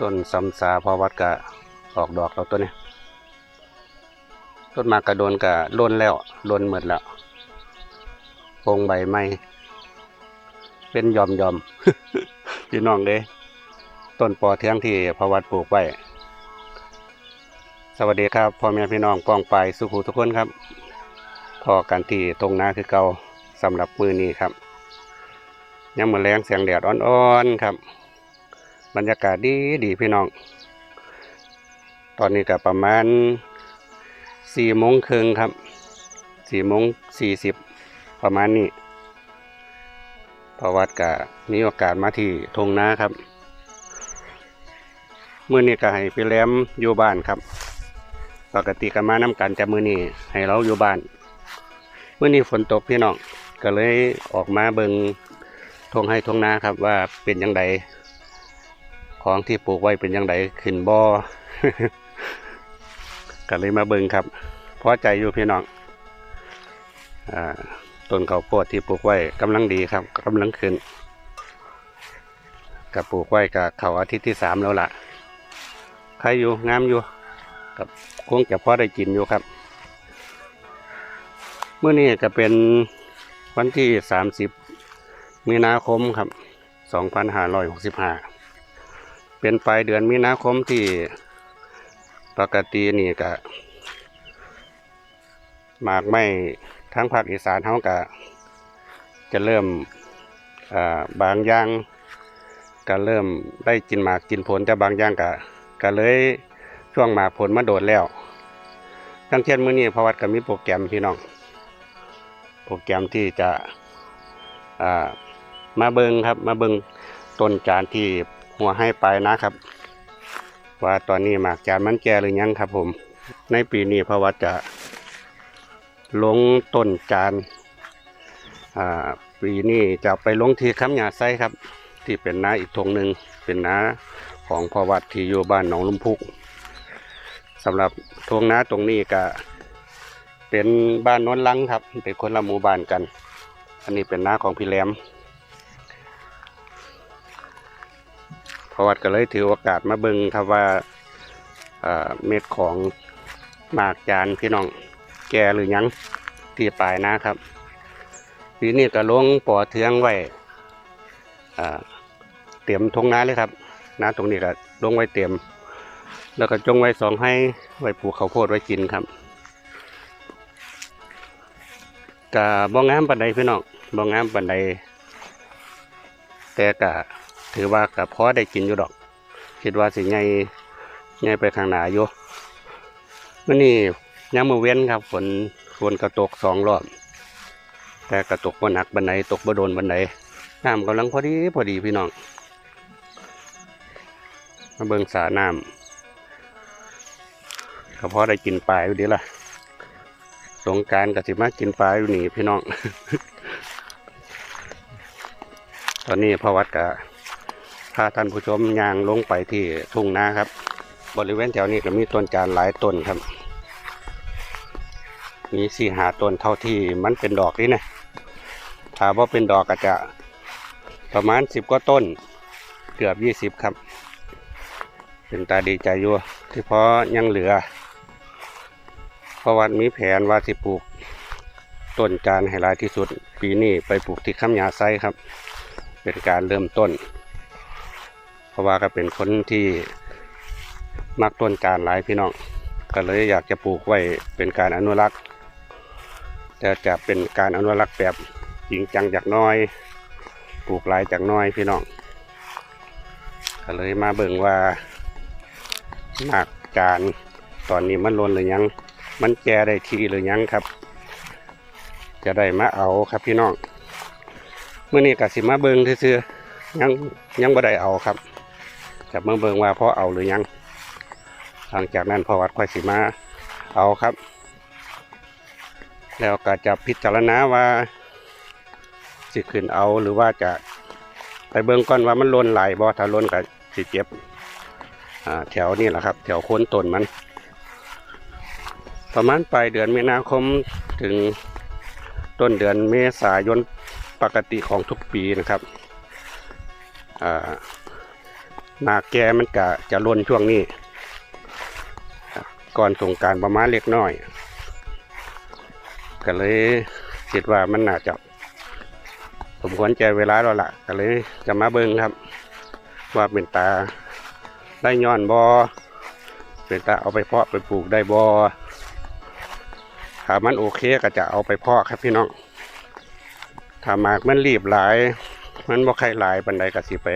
ต้นสำสาพอวัดกะออกดอกแล้วตัวนี้ต้นมากกระโดนกะล้นแล้วล้นหมดแล้วโพงใบไม้เป็นยอมยอมพี่น้องเด้ต้นปอเทืองที่พอวัดปลูกไว้ สวัสดีครับพ่อแม่พี่น้องป้องไปสุขุทุกคนครับพอกันที่ตรงนาคือเกาสำหรับมือนี้ครับยังมือแรงแสงแดดอ่อนๆครับ บรรยากาศดีดีพี่น้อง ตอนนี้ก็ประมาณสี่โมงครึ่งครับสี่โมงสี่สิบประมาณนี้พอวัดก็มีโอกาสมาที่ทงนาครับมื่อนี้ก็ให้พี่แหลมอยู่บ้านครับ ปกติก็มาน้ำกันแต่มื้อนี้ให้เราอยู่บ้านมื้อนี้ฝนตกพี่น้องก็เลยออกมาเบิงทงให้ทงนาครับว่าเป็นยังไง ของที่ปลูกไว้เป็นยังไงขึ้นบ่อก็เลยมาเบิงครับพอใจอยู่พี่น้องอ่าต้นข้าวโพดที่ปลูกไว้กำลังดีครับกำลังขึ้นกับปลูกไว้กับเขาอาทิตย์ที่สามแล้วล่ะใครอยู่งามอยู่กับคงจะพอได้กินอยู่ครับเมื่อนี้ก็เป็นวันที่สามสิบมีนาคมครับสองพันห้าร้อยหกสิบห้า เป็นปลายเดือนมีนาคมที่ปกตินี่ก็หมากไม่ทั้งภาคอีสานเขาก็จะเริ่มบางอย่างก็เริ่มได้กินหมากกินผลแต่บางอย่างก็ก็เลยช่วงหมากผลมาโดดแล้ว ทั้งเช่นมื้อนี้พอวัดก็มีโปรแกรมพี่น้อง โปรแกรมที่จะามาเบิงครับมาเบิงต้นจานที่ หัวให้ไปนะครับ ว่าตอนนี้หมากจานมันแก่หรือยังครับผม ในปีนี้พอวัดจะลงต้นจานปีนี้จะไปลงที่คำหยาไซครับ ที่เป็นนาอีกทงหนึ่งเป็นนาของพอวัดที่อยู่บ้านหนองลุมพุกสำหรับทวงนาตรงนี้ก็เป็นบ้านโนนลังครับ เป็นคนละหมู่บ้านกัน อันนี้เป็นนาของพี่แหลม อวัดก็เลยถือโอกาสมาเบิ่งครับว่าเม็ดของหมากจานพี่น้องแก่หรือยังที่ปลายนะครับปีนี้ก็ลงปอเทืองไว้เตรียมทงนาเลยครับนาตรงนี้ก็ลงไว้เตรียม แล้วก็จงไว้สองให้ไว้ปลูกข้าวโพดไว้กินครับกะบองงามปันใดพี่น้องบองงามปันใดแต่กะ ถือว่ากะพอได้กินอยู่ดอก คิดว่าสิไงไงไปข้างหน้าอยู่มื่อนี้ยังมือเว้นครับฝนฝนกระตกสองรอบ แต่กระตกบนหนักบันไดตกบ่โดนบันไดน้ำกำลังพอดีพอดีพี่น้องมาเบิงสาน้ำก็พอได้กินปลาอยู่ดีล่ะ สงการกับสิมากินปลาอยู่นี่พี่น้อง ตอนนี้พระวัดกับ พาท่านผู้ชมย่างลงไปที่ทุ่งนาครับ บริเวณแถวนี้ก็มีต้นจานหลายต้นครับ มีสี่หาต้นเท่าที่มันเป็นดอกนี่นะถ้าว่าเป็นดอกก็จะประมาณสิบกว่าต้น เกือบยี่สิบครับ เป็นตาดีใจอยู่ที่เพราะยังเหลือเพราะวัดมีแผนว่าสิปลูกต้นจานให้หลายที่สุด ปีนี้ไปปลูกที่ข้ามยาไซครับ เป็นการเริ่มต้น ราะว่าก็เป็นคนที่มักต้นจานหลายพี่น้องก็เลยอยากจะปลูกไว้เป็นการอนุรักษ์แต่จะเป็นการอนุรักษ์แบบจริงจังจากน้อย ปลูกหลายจากน้อยพี่น้องก็เลยมาเบิ่งว่าหมากจานตอนนี้มันล้นหรือยัง มันแก่ได้ทีหรือยังครับ จะได้มาเอาครับพี่น้องเมื่อนี้กสิมาเบิงซื่อๆยังยังบ่ได้เอาครับ จะมาเบิงว่าพอเอาหรือยัง หลังจากนั้นพอวัดค่อยสิมาเอาครับ แล้วก็จะพิจารณาว่าสิขึ้นเอาหรือว่าจะไปเบิงก่อนว่ามันล้นไหลบ่ถ้าล้นก็สิเจ็บแถวนี้แหละครับ แถวโคนต้นมัน ประมาณปลายเดือนมีนาคมถึงต้นเดือนเมษายนปกติของทุกปีนะครับ อ่า หมากแกมันกะจะล้นช่วงนี้ก่อนสงการประมาณเล็กน้อย ก็เลยคิดว่ามันน่าจะสมควรใจเวลาแล้วล่ะก็เลยจะมาเบิ่งครับ ว่าเป็นตาได้ย้อนบอเป็นตาเอาไปเพาะไปปลูกได้บอถ้ามันโอเคก็จะเอาไปเพาะครับพี่น้องถ้าหมากมันรีบหลาย มันบ่ใครหลายปันใดก็สิไป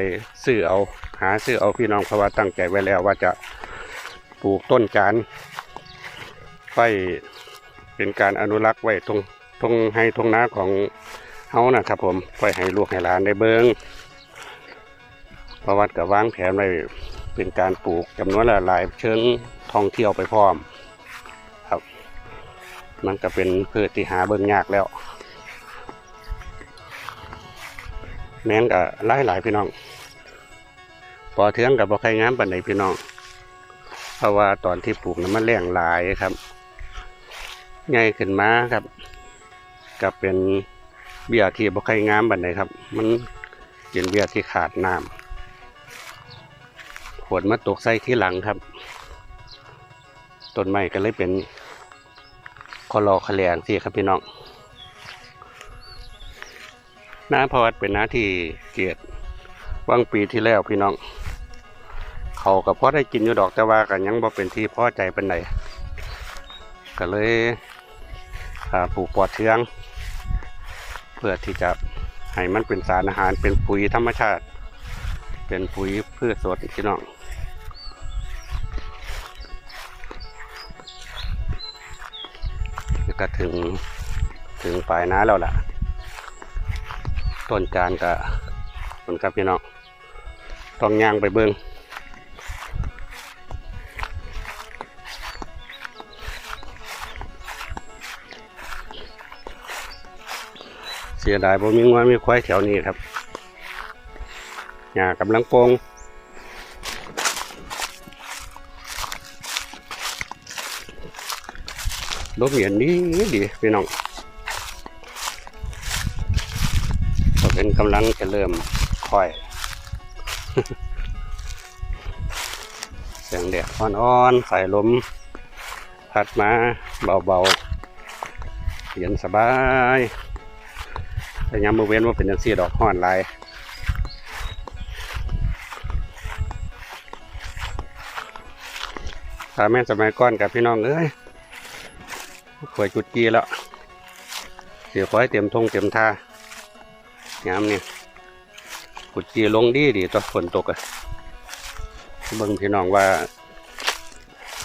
ซื้อเอาาซื้อเอาพี่น้องเพราะว่าตั้งใจไว้แล้วว่าจะปลูกต้นจานไว้เป็นการอนุรักษ์ไว้ตรงตรงให้ตรงนาของเฮานะครับผมไว้ให้ลูกให้หลานได้เบิงประวัติกับวางแผนไว้เป็นการปลูกจำนวนหลายเชิงท่องเที่ยวไปพร้อม ครับ มันก็เป็นพืชที่หาเบิ่งยากแล้ว แมงก็หลายหลายพี่น้อง ปอเทืองกับบ่ใครงามปานใดพี่น้อง เพราะว่าตอนที่ปลูกนั้นมันแรงหลายครับใหญ่ขึ้นมาครับก็เป็นเบี้ยที่บ่ใครงามปานใดครับ มันเป็นเบี้ยที่ขาดน้ำฝนมาตกใส่ที่หลังครับต้นไม้ก็เลยเป็นคอลอคแลงสิครับพี่น้องน้าพวัดเป็นน้าที่เกียรติว่างปีที่แล้วพี่น้อง เขาก็พอได้กินอยู่ดอกแต่ว่ากันยังบ่เป็นที่พ่อใจเป็นไหนก็เลยปลูกปอดเทือง เพื่อที่จะให้มันเป็นสารอาหารเป็นปุ๋ยธรรมชาติ เป็นปุ๋ยพืชสดพี่น้องก็ถึงถึงปลายน้าแล้วล่ะ ต้นจานก็เหมือนกับพี่น้องต้องย่างไปเบิ้ง สียดายบ่มีงวมีควายแถวนี้ครับหญ้ากำลังโปงลมเย็นดีดีพี่น้องก็เป็นกำลังจะเริ่มค่อยเสียงแดดอ่อนๆสายลมพัดมาเบาๆเย็นสบาย แต่ยามมือเว้นว่าเป็นจังซี่ดอกห้อนลายถ้าแม่สมัยก่อนกับพี่น้องเอ้ยขวยจุดจีแล้วเสียขอให้เต็มทงเต็มท่ายามนี่กุดจีลงดีดีตัวฝนตกอะเบิ่งพี่น้องว่า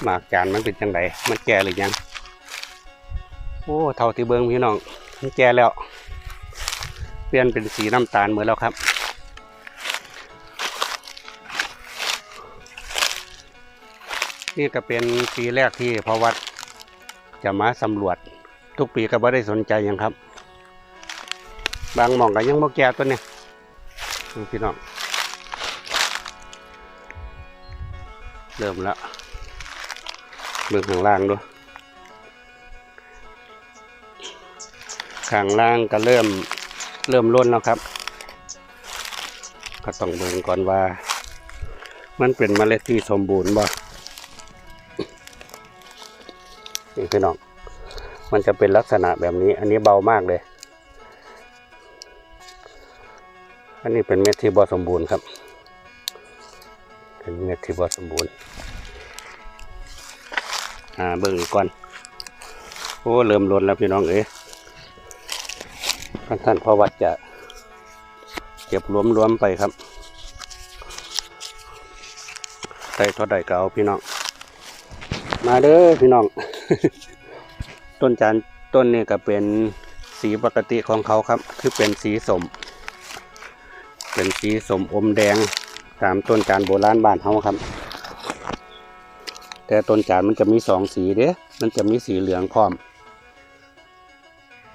หมากจานมันเป็นจังไดมันแก่หรือยัง โอ้ เท่าที่เบิ่งพี่น้อง มันแก่แล้ว เปลี่ยนเป็นสีน้ำตาลเหมือนแล้วครับ นี่ก็เป็นปีแรกที่พวัดจะมาสำรวจ ทุกปีก็ไม่ได้สนใจยังครับ บางหม่องก็ยังบ่แก่ตัวเนี่ยพี่น้องเริ่มแล้วเบื้องข้างล่างด้วยข้างล่างก็เริ่ม เริ่มล้นแล้วครับ ก็ต้องเบิ่งก่อนว่า มันเป็นเมล็ดที่สมบูรณ์บ่นี่พี่น้องมันจะเป็นลักษณะแบบนี้ อันนี้เบามากเลย อันนี้เป็นเม็ดที่บอสมบูรณ์ครับ เป็นเม็ดที่บอสมบูรณ์ อ่าเบิ่งกก่อน โอ้เริ่มล้นแล้วพี่น้องเอ๋ย ท่านท่านพอวัดจะเก็บรวมๆไปครับใส่เท่าใดก็เอาพี่น้อง มาเด้อพี่น้อง ต้นจานต้นนี้ก็เป็นสีปกติของเขาครับ คือเป็นสีสม เป็นสีสมอมแดงตามต้นจานโบราณบ้านเฮาครับ แต่ต้นจานมันจะมีสองสีเด้ มันจะมีสีเหลืองพร้อม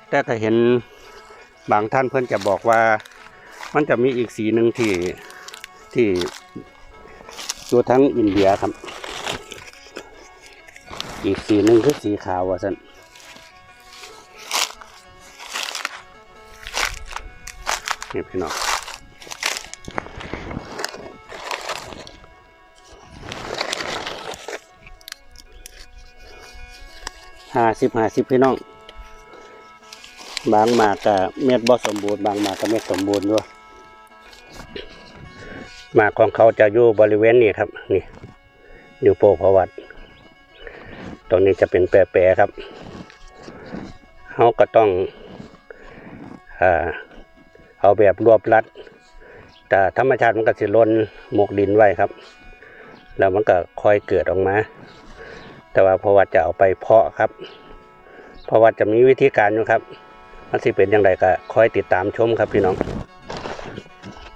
แต่ก็เห็น บางท่านเพื่อนจะบอกว่า มันจะมีอีกสีหนึ่งที่ที่อยู่ทั้งอินเดียครับ อีกสีหนึ่งคือสีขาวว่าสันนี่พี่น้องห้าสิบห้าสิบพี่น้อง บางมากกับเม็ดบ่สมบูรณ์บางมากกับเม็ดสมบูรณ์ด้วยมากของเขาจะอยู่บริเวณนี้ครับ นี่นิ้วโประวัตตรงนี้จะเป็นแปรๆครับเขาก็ต้องอเอาแบบรวบรัด แต่ธรรมชาติมันก็สิลนหมกดินไว้ครับ แล้วมันก็ค่อยเกิดออกมา แต่ว่าพว่าจะเอาไปเพาะครับพว่าจะมีวิธีการอยู่ครับ มันสิเป็นอย่างไรก็คอยติดตามชมครับพี่น้อง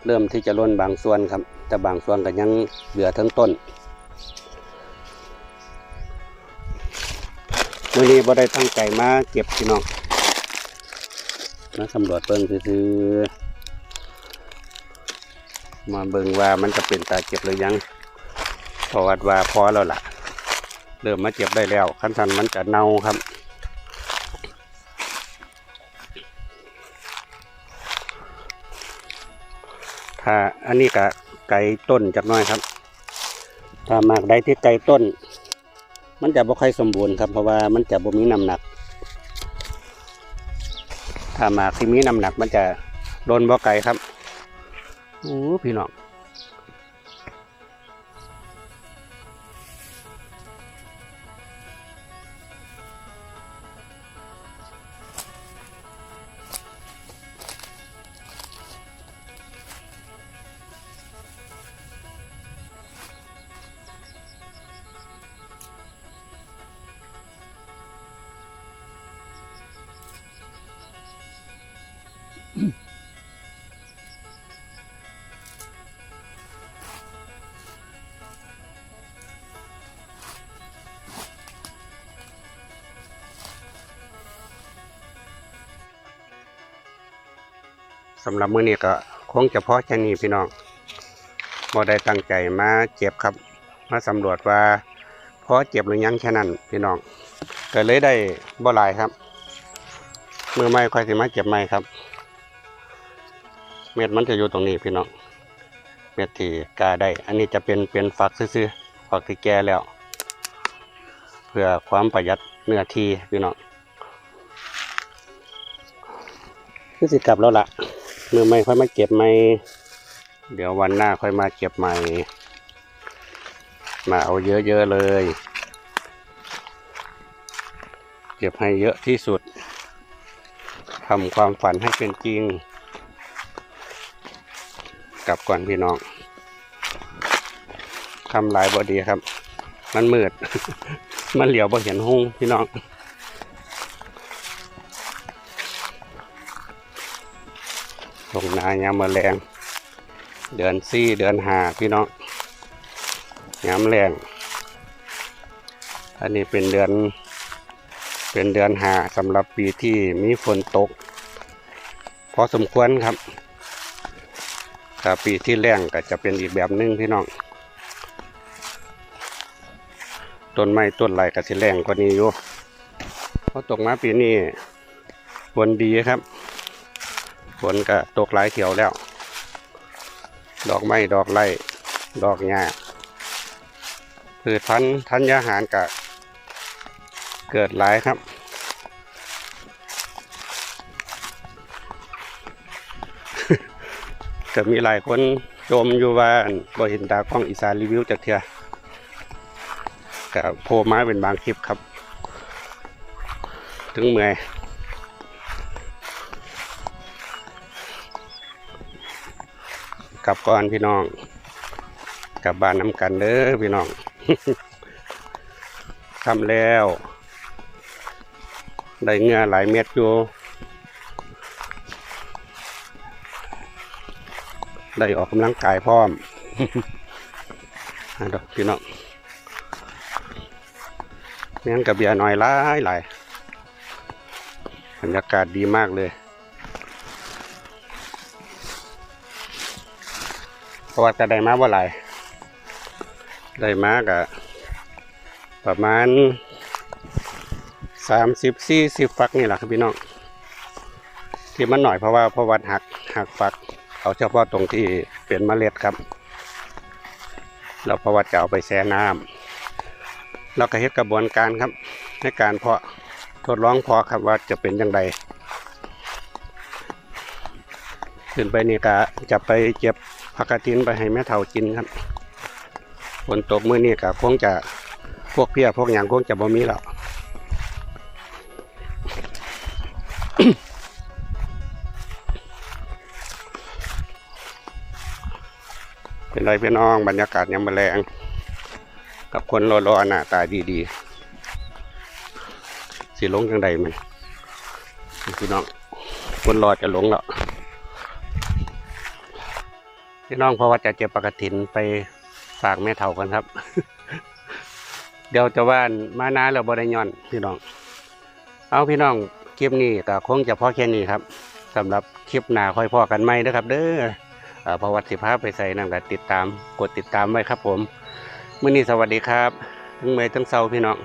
เริ่มที่จะล้นบางส่วนครับ แต่บางส่วนก็ยังเหลือทั้งต้นวันนี้บ่ได้ตั้งใจมาเก็บพี่น้องมาสำรวจเบิ่งซื่อมาเบิ่งว่ามันจะเป็นตาเก็บหรือยังพราะว่าว่าพอแล้วล่ะ เริ่มมาเก็บได้แล้วขั้นทันมันจะเน่าครับ ถ้าอันนี้กะไก่ต้นจักน้อยครับ ถ้ามากได้ที่ไก่ต้น มันจะบ่ค่อยสมบูรณ์ครับ เพราะว่ามันจะบ่มีน้ำหนัก ถ้ามากที่มีน้ำหนักมันจะโดนบ่ไก่ครับโอ้พี่น้อง สำหรับมื้อนี้ก็คงจะพอแค่นี้พี่น้องบ่ได้ตั้งใจมาเจ็บครับ มาสำรวจว่าพอเจ็บหรือยังแค่นั้นพี่น้องก็เลยได้บ่หลายครับมือไม่ค่อยสิมาเจ็บไม่ครับ เม็ดมันจะอยู่ตรงนี้พี่น้องเม็ดที่กาได้ อันนี้จะเป็นเป็นฝักซื่อๆฝักที่แก่แล้ว เพื่อความประหยัดเนื้อที่พี่น้องคือสิกลับแล้วล่ะ มือไม่ค่อยมาเก็บไม่เดี๋ยววันหน้าค่อยมาเก็บใหม่ มาเอาเยอะๆเลย เก็บให้เยอะที่สุดทำความฝันให้เป็นจริง กลับก่อนพี่น้องทำหลายบอดีครับ มันมืด มันเหลียวบ่เห็นหุ้งพี่น้อง ลงนายามมาแรง เดือนซี่เดือนหาพี่น้องยามแรงอันนี้เป็นเดือนเป็นเดือนหาสำหรับปีที่มีฝนตก พอสมควรครับถ้าปีที่แรงก็จะเป็นอีกแบบหนึงพี่น้องต้นไม้ต้นไรก็สิแรงกว่านี้อยู่พอตกมาปีนี้ฝนดีครับ ฝนก็ตกหลายเถียวแล้ว ดอกไม้ดอกไร่ดอกหญ้าพืชพันธุ์ธัญญาหารก็เกิดหลายครับ ก็มีหลายคนชมอยู่ว่าบ่เห็นดากล้องอีสานรีวิวจากเทือกับโพมาเป็นบางคลิปครับ ถึงเมื่อย กลับก่อนพี่น้อง กลับบ้านน้ำกันเด้อพี่น้องทำแล้ว ได้เงือหลายเม็ดอยู่ ได้ออกกำลังกายพร้อมอดอกพี่น้องเมียงกับเบียร์หน่อยหลายหลายบรรยากาศดีมากเลย ราะว่าจะได้มาว่าไรได้มากะประมาณสามสิบสี่สิบฟักนี่แหละครับพี่น้องที่มันหน่อยเพราะว่าเพราะวัดหักหักฟัก เอาเฉพาะตรงที่เป็นเมล็ดครับเราเพราะวัดจะเอาไปแช่น้ำแล้วก็เฮ็ดกระบวนการครับในการเพาะทดลองพอครับว่าจะเป็นยังไง ขึ้นไปนี่ก็จะไปเก็บผักกาดทินไปให้แม่เฒ่ากินครับฝนตกมื้อนี้ก็คงจะพวกเพี้ยพวกหยังคงจะบ่มีแล้วเป็นไรพี่น้องบรรยากาศยามมแมลงกับคนรอๆหน้าตาดีๆสิลงจังใดมันพี่น้องคนรอจะหลงแล้ว พี่น้องเพราะว่าจะเจ็บปกตินไปฝากแม่เฒ่ากันครับ เดี๋ยวจะว่านมานาแล้วบ่ได้ย้อนพี่น้อง เอาพี่น้องคลิปนี้ก็คงจะพอแค่นี้ครับสำหรับคลิปหน้าค่อยพอกันไหมนะครับ เด้อเอ่อประวัติสิภาพไปใส่นั่นก็ติดตาม กดติดตามไว้ครับ ผมมื้อนี้สวัสดีครับทั้งเมย์ทั้งเซาพี่น้อง